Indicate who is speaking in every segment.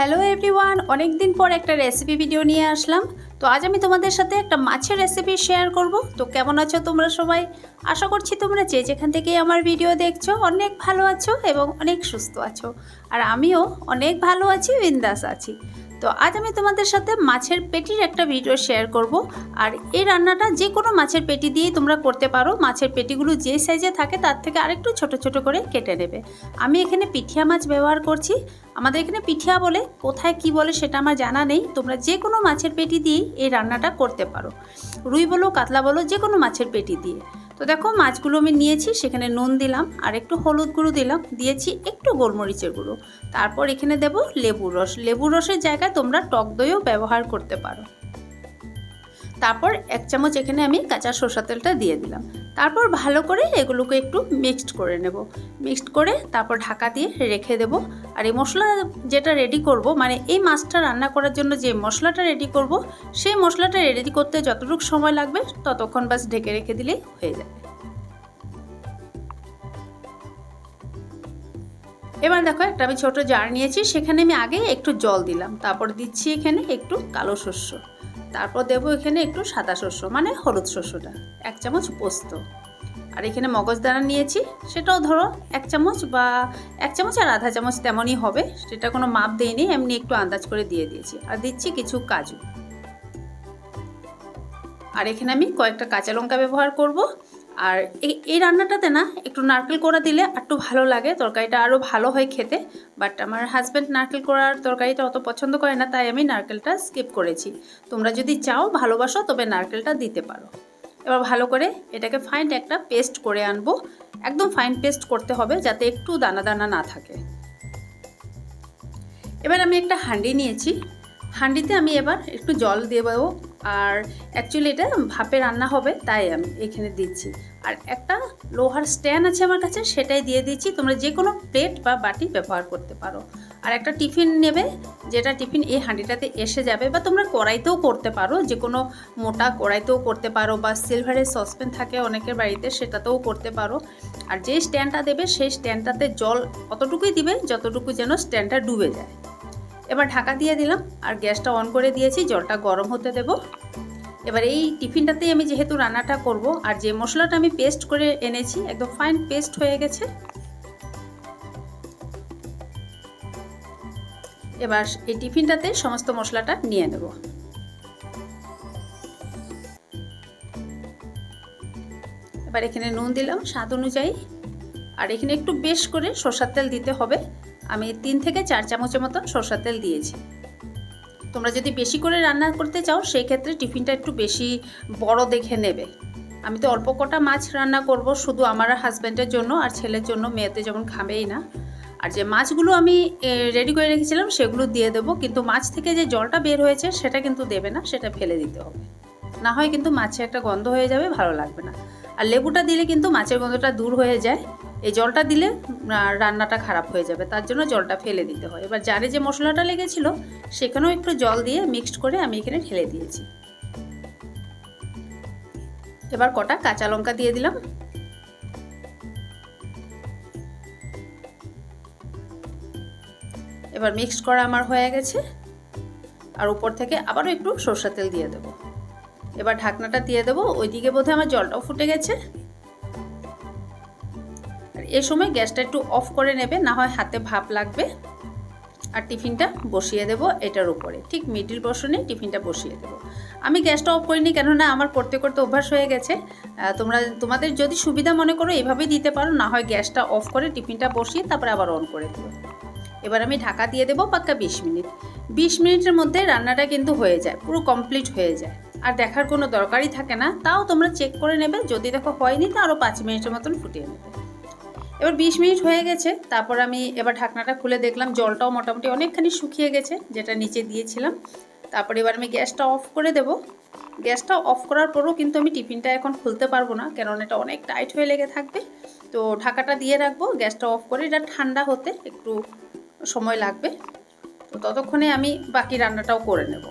Speaker 1: Hello everyone অনেক দিন পর একটা রেসিপি ভিডিও নিয়ে আসলাম। তো আজ আমি তোমাদের সাথে একটা মাছের রেসিপি শেয়ার করব। তো কেমন আছো তোমরা সবাই? আশা করছি তোমরা যে যেখান থেকেই আমার ভিডিও দেখছ, অনেক ভালো আছো এবং অনেক সুস্থ আছো। আর আমিও অনেক ভালো আছি, বিন্দাস আছি। তো আজ আমি তোমাদের সাথে মাছের পেটির একটা ভিডিও শেয়ার করব। আর এই রান্নাটা যে কোনো মাছের পেটি দিয়েই তোমরা করতে পারো। মাছের পেটিগুলো যে সাইজে থাকে, তার থেকে আরেকটু ছোট ছোট করে কেটে নেবে। আমি এখানে পিঠিয়া মাছ ব্যবহার করছি। আমাদের এখানে পিঠিয়া বলে, কোথায় কি বলে সেটা আমার জানা নেই। তোমরা যে কোনো মাছের পেটি দিয়েই এই রান্নাটা করতে পারো। রুই বলো, কাতলা বলো যে কোনো মাছের পেটি দিয়ে। তো দেখো, মাছগুলো আমি নিয়েছি, সেখানে নুন দিলাম, আর একটু হলুদ গুঁড়ো দিলাম, দিয়েছি একটু গোলমরিচের গুঁড়ো। তারপর এখানে দেব লেবুর রস। লেবুর রসের জায়গায় তোমরা টক দইও ব্যবহার করতে পারো। তারপর এক চামচ এখানে আমি কাঁচা সরষা তেলটা দিয়ে দিলাম। তারপর ভালো করে এগুলোকে একটু মিক্সড করে নেব। মিক্সড করে তারপর ঢাকা দিয়ে রেখে দেব। আর এই মশলা যেটা রেডি করব মানে এই মাছটা রান্না করার জন্য যে মশলাটা রেডি করব, সেই মশলাটা রেডি করতে যতটুকু সময় লাগবে, ততক্ষণ বাস ঢেকে রেখে দিলেই হয়ে যাবে। এবার দেখো একটা আমি ছোটো জার নিয়েছি, সেখানে আমি আগে একটু জল দিলাম। তারপর দিচ্ছি এখানে একটু কালো শস্য তারপর দেব এখানে একটু সাদা শস্য মানে হলুদ শস্যটা, এক চামচ পোস্ত। আর এখানে মগজদানা নিয়েছি, সেটাও ধরো এক চামচ বা এক চামচ আর আধা চামচ তেমনই হবে, সেটা কোনো মাপ দেয়নি এমনি একটু আন্দাজ করে দিয়ে দিয়েছি। আর দিচ্ছি কিছু কাজু। আর এখানে আমি কয়েকটা কাঁচা লঙ্কা ব্যবহার করব। আর এই রান্নাটাতে না একটু নারকেল কোড়া দিলে একটু ভালো লাগে, তরকারিটা আরও ভালো হয় খেতে। বাট আমার হাজব্যান্ড নারকেল কোড়ার তরকারিটা অত পছন্দ করে না, তাই আমি নারকেলটা স্কিপ করেছি। তোমরা যদি চাও ভালোবাসো, তবে নারকেলটা দিতে পারো। এবার ভালো করে এটাকে ফাইন একটা পেস্ট করে আনব। একদম ফাইন পেস্ট করতে হবে, যাতে একটু দানা দানা না থাকে। এবার আমি একটা হাঁডি নিয়েছি। হাঁডিতে আমি এবার একটু জল দিয়ে দেবো। আর অ্যাকচুয়ালি এটা ভাপে রান্না হবে, তাই আমি এখানে দিচ্ছি। আর একটা লোহার স্ট্যান্ড আছে আমার কাছে, সেটাই দিয়ে দিচ্ছি। তোমরা যে কোনো প্লেট বা বাটি ব্যবহার করতে পারো। আর একটা টিফিন নেবে, যেটা টিফিন এই হাঁডিটাতে এসে যাবে, বা তোমরা কড়াইতেও করতে পারো। যে কোনো মোটা কড়াইতেও করতে পারো, বা সিলভারের সসপ্যান থাকে অনেকের বাড়িতে, সেটাতেও করতে পারো। আর যে স্ট্যান্ডটা দেবে, সেই স্ট্যান্ডটাতে জল অতটুকুই দিবে, যতটুকু যেন স্ট্যান্ডটা ডুবে যায়। এবার ঢাকা দিয়ে দিলাম, আর গ্যাসটা অন করে দিয়েছি, জলটা গরম হতে দেব। এবার এই টিফিনটাতেই আমি যেহেতু রান্নাটা করব, আর যে মশলাটা আমি পেস্ট করে এনেছি, একদম ফাইন পেস্ট হয়ে গেছে। এবার এই টিফিনটাতে সমস্ত মশলাটা নিয়ে নেব। এবার এখানে নুন দিলাম স্বাদ অনুযায়ী। আর এখানে একটু বেশ করে সর্ষার তেল দিতে হবে। আমি তিন থেকে চার চামচের মতন সর্ষার তেল দিয়েছি। তোমরা যদি বেশি করে রান্না করতে চাও সেই ক্ষেত্রে টিফিনটা একটু বেশি বড় দেখে নেবে। আমি তো অল্প কটা মাছ রান্না করব, শুধু আমার হাজব্যান্ডের জন্য আর ছেলের জন্য মেয়েতে যেমন খাবেই না। আর যে মাছগুলো আমি রেডি করে রেখেছিলাম, সেগুলো দিয়ে দেবো, কিন্তু মাছ থেকে যে জলটা বের হয়েছে, সেটা কিন্তু দেবে না, সেটা ফেলে দিতে হবে। না হয় কিন্তু মাছে একটা গন্ধ হয়ে যাবে, ভালো লাগবে না। আর লেবুটা দিলে কিন্তু মাছের গন্ধটা দূর হয়ে যায়। এই জলটা দিলে রান্নাটা খারাপ হয়ে যাবে, তার জন্য জলটা ফেলে দিতে হয়। এবার জারে যে মশলাটা লেগেছিল, সেখানেও একটু জল দিয়ে মিক্সড করে আমি এখানে ঢেলে দিয়েছি। এবার কটা কাঁচা লঙ্কা দিয়ে দিলাম। এবার মিক্সড করা আমার হয়ে গেছে। আর উপর থেকে আবারও একটু সর্ষা তেল দিয়ে দেবো। এবার ঢাকনাটা দিয়ে দেবো, ওইদিকে বোধহয় আমার জলটাও ফুটে গেছে। এ সময় গ্যাসটা একটু অফ করে নেবে, না হয় হাতে ভাপ লাগবে। আর টিফিনটা বসিয়ে দেবো এটার উপরে। ঠিক মিডিল পোর্শনে টিফিনটা বসিয়ে দেবো। আমি গ্যাসটা অফ করিনি কেননা আমার করতে করতে অভ্যাস হয়ে গেছে। তোমরা, তোমাদের যদি সুবিধা মনে করো এভাবেই দিতে পারো, না হয় গ্যাসটা অফ করে টিফিনটা বসিয়ে তারপরে আবার অন করে দেবো এবার আমি ঢাকা দিয়ে দেবো পাক্কা বিশ মিনিট। বিশ মিনিটের মধ্যে রান্নাটা কিন্তু হয়ে যায়, পুরো কমপ্লিট হয়ে যায়। আর দেখার কোনো দরকারই থাকে না, তাও তোমরা চেক করে নেবে। যদি দেখো হয়নি, তো আরও পাঁচ মিনিটের মতন ফুটিয়ে নেবে। এবার বিশ মিনিট হয়ে গেছে, তারপর আমি এবার ঢাকনাটা খুলে দেখলাম, জলটাও মোটামুটি অনেকখানি শুকিয়ে গেছে, যেটা নিচে দিয়েছিলাম। তারপর এবার আমি গ্যাসটা অফ করে দেব। গ্যাসটা অফ করার পরও কিন্তু আমি টিফিনটা এখন খুলতে পারব না, কেননা এটা অনেক টাইট হয়ে লেগে থাকবে। তো ঢাকাটা দিয়ে রাখব, গ্যাসটা অফ করে এটা ঠান্ডা হতে একটু সময় লাগবে। তো ততক্ষণে আমি বাকি রান্নাটাও করে নেব।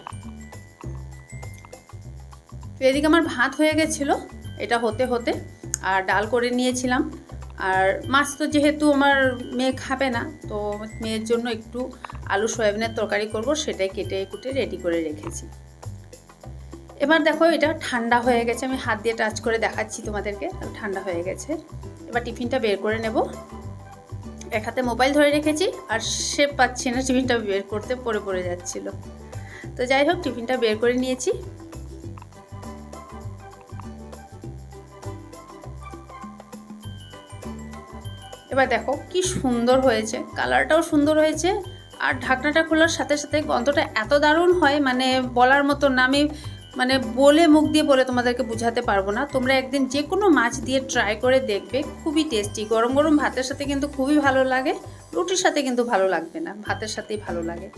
Speaker 1: তো এদিকে আমার ভাত হয়ে গেছিল, এটা হতে হতে, আর ডাল করে নিয়েছিলাম। আর মাছ তো যেহেতু আমার মেয়ে খাবে না, তো মেয়ের জন্য একটু আলু সয়াবিনের তরকারি করব, সেটাই কেটে কুটে রেডি করে রেখেছি। এবার দেখো এটা ঠান্ডা হয়ে গেছে, আমি হাত দিয়ে টাচ করে দেখাচ্ছি তোমাদেরকে ঠান্ডা হয়ে গেছে। এবার টিফিনটা বের করে নেব। এক হাতে মোবাইল ধরে রেখেছি, আর সে পাচ্ছি না টিফিনটা বের করতে পড়ে পড়ে যাচ্ছিল। তো যাই হোক টিফিনটা বের করে নিয়েছি। এবার দেখো কি সুন্দর হয়েছে। কালারটাও সুন্দর হয়েছে। আর ঢাকনাটা খোলার সাথে সাথে গন্ধটা এত দারুণ হয় মানে বলার মতো না। আমি মানে বলে মুখ দিয়ে বলে তোমাদেরকে বুঝাতে পারব না। তোমরা একদিন যে কোনো মাছ দিয়ে ট্রাই করে দেখবে। খুবই টেস্টি গরম গরম ভাতের সাথে কিন্তু খুবই ভালো লাগে। রুটির সাথে কিন্তু ভালো লাগবে না, ভাতের সাথেই ভালো লাগে।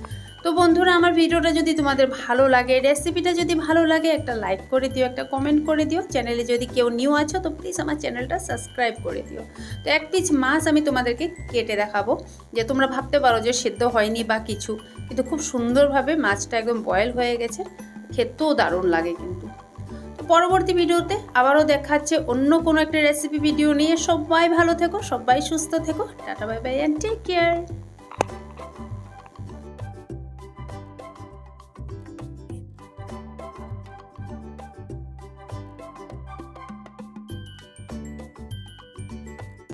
Speaker 1: তো বন্ধুরা, আমার ভিডিওটা যদি তোমাদের ভালো লাগে রেসিপিটা যদি ভালো লাগে, একটা লাইক করে দিও, একটা কমেন্ট করে দিও। চ্যানেলে যদি কেউ নিউ আছো, তো প্লিজ আমার চ্যানেলটা সাবস্ক্রাইব করে দিও। তো এক পিস মাছ আমি তোমাদেরকে কেটে দেখাবো। যে তোমরা ভাবতে পারো যে সেদ্ধ হয়নি বা কিছু, কিন্তু খুব সুন্দরভাবে মাছটা একদম বয়েল হয়ে গেছে। খেতেও দারুণ লাগে কিন্তু। পরবর্তী ভিডিওতে আবারও দেখাচ্ছে অন্য কোনো একটা রেসিপি ভিডিও নিয়ে। সবাই ভালো থেকো, সবাই সুস্থ থেকো। Tata bye bye and take care